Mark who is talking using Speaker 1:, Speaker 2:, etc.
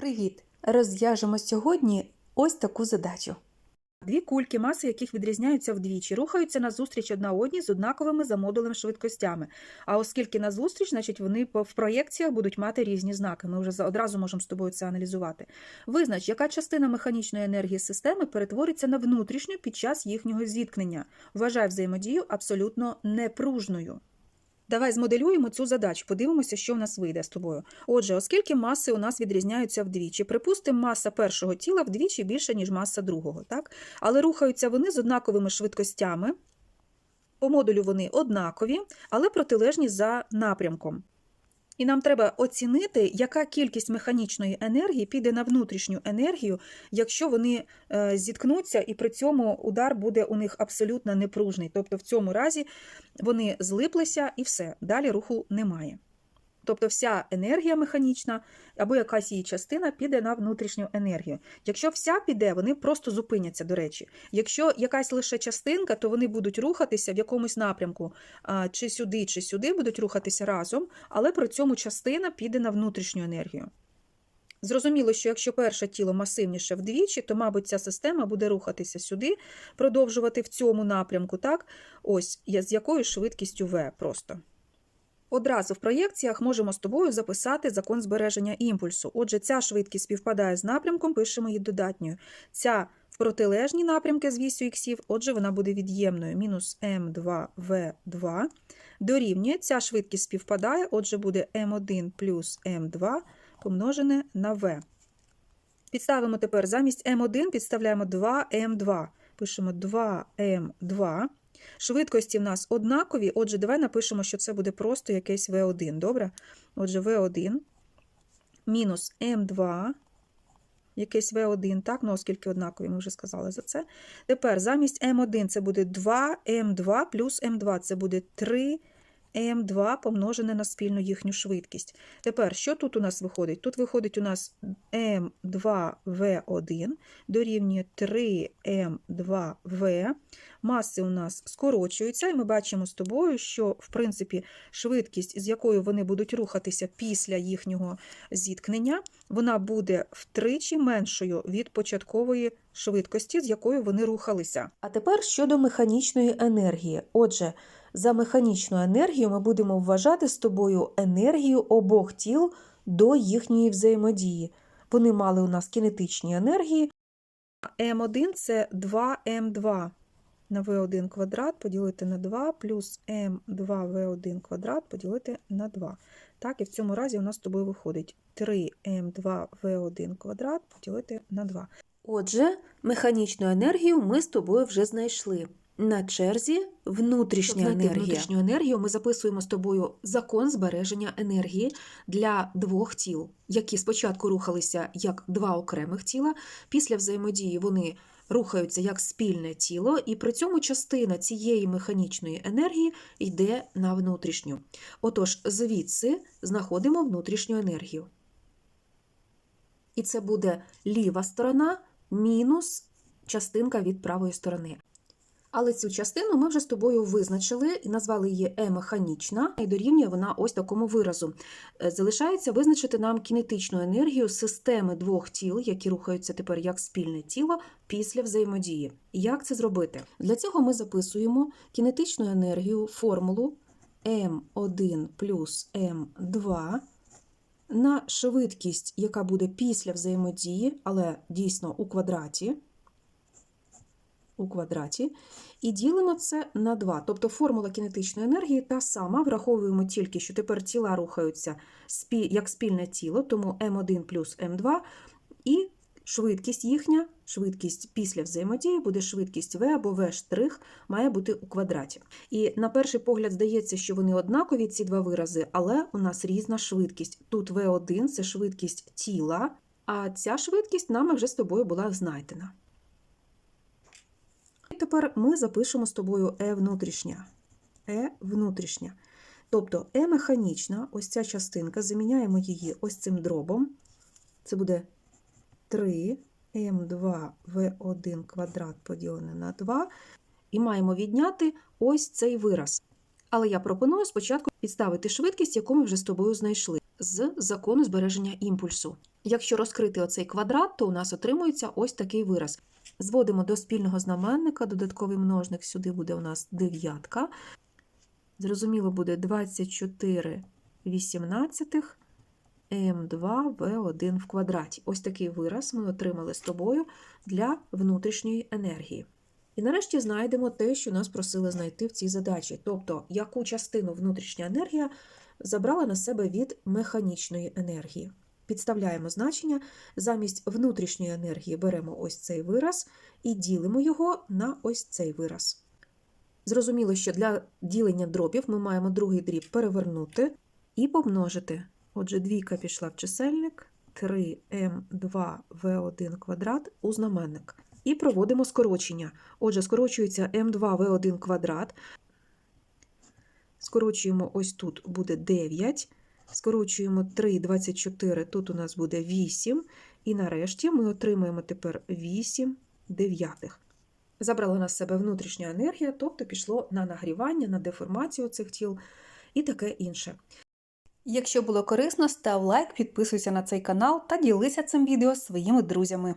Speaker 1: Привіт! Розв'яжемо сьогодні ось таку задачу.
Speaker 2: Дві кульки, маси яких відрізняються вдвічі, рухаються назустріч одна одній з однаковими за модулем швидкостями. А оскільки назустріч, значить вони в проєкціях будуть мати різні знаки. Ми вже одразу можемо з тобою це аналізувати. Визнач, яка частина механічної енергії системи перетвориться на внутрішню під час їхнього зіткнення. Вважай взаємодію абсолютно непружною. Давай змоделюємо цю задачу, подивимося, що в нас вийде з тобою. Отже, оскільки маси у нас відрізняються вдвічі, припустимо, маса першого тіла вдвічі більша, ніж маса другого, так? але рухаються вони з однаковими швидкостями. По модулю вони однакові, але протилежні за напрямком. І нам треба оцінити, яка кількість механічної енергії піде на внутрішню енергію, якщо вони е, зіткнуться, і при цьому удар буде у них абсолютно непружний. Тобто в цьому разі вони злиплися і все, далі руху немає. Тобто вся енергія механічна або якась її частина піде на внутрішню енергію. Якщо вся піде, вони просто зупиняться, до речі. Якщо якась лише частинка, то вони будуть рухатися в якомусь напрямку, чи сюди, чи сюди будуть рухатися разом, але при цьому частина піде на внутрішню енергію. Зрозуміло, що якщо перше тіло масивніше вдвічі, то, мабуть, ця система буде рухатися сюди, продовжувати в цьому напрямку, так? Ось з якою швидкістю V просто. Одразу в проєкціях можемо з тобою записати закон збереження імпульсу. Отже, ця швидкість співпадає з напрямком, пишемо її додатньою. Ця в протилежні напрямки з вісю іксів, отже, вона буде від'ємною. Мінус М2В2 дорівнює. Ця швидкість співпадає, отже, буде М1 плюс М2 помножене на В. Підставимо тепер замість М1 підставляємо 2М2. Пишемо 2М2. Швидкості в нас однакові, отже, давай напишемо, що це буде просто якесь V1, добре? Отже, V1 мінус М2, якесь V1, так, ну оскільки однакові, ми вже сказали за це. Тепер замість М1 це буде 2М2 плюс М2, це буде 3 М2 помножене на спільну їхню швидкість. Тепер, що тут у нас виходить? Тут виходить у нас М2В1 дорівнює 3М2В. Маси у нас скорочуються, і ми бачимо з тобою, що, в принципі, швидкість, з якою вони будуть рухатися після їхнього зіткнення, вона буде втричі меншою від початкової швидкості, з якою вони рухалися.
Speaker 1: А тепер щодо механічної енергії. Отже, за механічну енергію ми будемо вважати з тобою енергію обох тіл до їхньої взаємодії. Вони мали у нас кінетичні енергії,
Speaker 2: М1 це 2М2 на В1 квадрат поділити на 2 плюс М2В1 квадрат поділити на 2. Так, і в цьому разі у нас з тобою виходить 3М2В1 квадрат поділити на 2.
Speaker 1: Отже, механічну енергію ми з тобою вже знайшли. На черзі внутрішня
Speaker 2: знайти
Speaker 1: енергія. Внутрішню енергію ми записуємо з тобою закон збереження енергії для двох тіл, які спочатку рухалися як два окремих тіла, після взаємодії вони рухаються як спільне тіло, і при цьому частина цієї механічної енергії йде на внутрішню. Отож, звідси знаходимо внутрішню енергію. І це буде ліва сторона мінус частинка від правої сторони. Але цю частину ми вже з тобою визначили і назвали її е-механічна, і дорівнює вона ось такому виразу. Е, Залишається визначити нам кінетичну енергію системи двох тіл, які рухаються тепер як спільне тіло після взаємодії. Як це зробити? Для цього ми записуємо кінетичну енергію формулу М1 плюс М2 на швидкість, яка буде після взаємодії, але дійсно у квадраті. У квадраті, і ділимо це на 2. Тобто формула кінетичної енергії та сама, враховуємо тільки, що тепер тіла рухаються як спільне тіло, тому М1 плюс М2, і швидкість їхня, швидкість після взаємодії буде швидкість В або В' штрих має бути у квадраті. І на перший погляд здається, що вони однакові, ці два вирази, але у нас різна швидкість. Тут В1 це швидкість тіла, а ця швидкість нами вже з тобою була знайдена. Тепер ми запишемо з тобою Е внутрішня. Е внутрішня. Тобто Е механічна, ось ця частинка, заміняємо її ось цим дробом. Це буде 3 М2В1 квадрат поділене на 2. І маємо відняти ось цей вираз. Але я пропоную спочатку підставити швидкість, яку ми вже з тобою знайшли, з закону збереження імпульсу.
Speaker 2: Якщо розкрити оцей квадрат, то у нас отримується ось такий вираз. Зводимо до спільного знаменника, додатковий множник сюди буде у нас дев'ятка. Зрозуміло, буде 24 вісімнадцятих М2В1 в квадраті. Ось такий вираз ми отримали з тобою для внутрішньої енергії. І нарешті знайдемо те, що нас просили знайти в цій задачі, тобто яку частину внутрішня енергія забрала на себе від механічної енергії. Підставляємо значення, замість внутрішньої енергії беремо ось цей вираз і ділимо його на ось цей вираз. Зрозуміло, що для ділення дробів ми маємо другий дріб перевернути і помножити. Отже, двійка пішла в чисельник, 3m2v1 квадрат у знаменник. І проводимо скорочення. Отже, скорочується m2v1 квадрат. Скорочуємо ось тут буде 9. Скорочуємо 3, 24, тут у нас буде 8. І нарешті ми отримаємо тепер 8 дев'ятих. Забрала на себе внутрішня енергія, тобто пішло на нагрівання, на деформацію цих тіл і таке інше.
Speaker 1: Якщо було корисно, став лайк, підписуйся на цей канал та ділися цим відео з своїми друзями.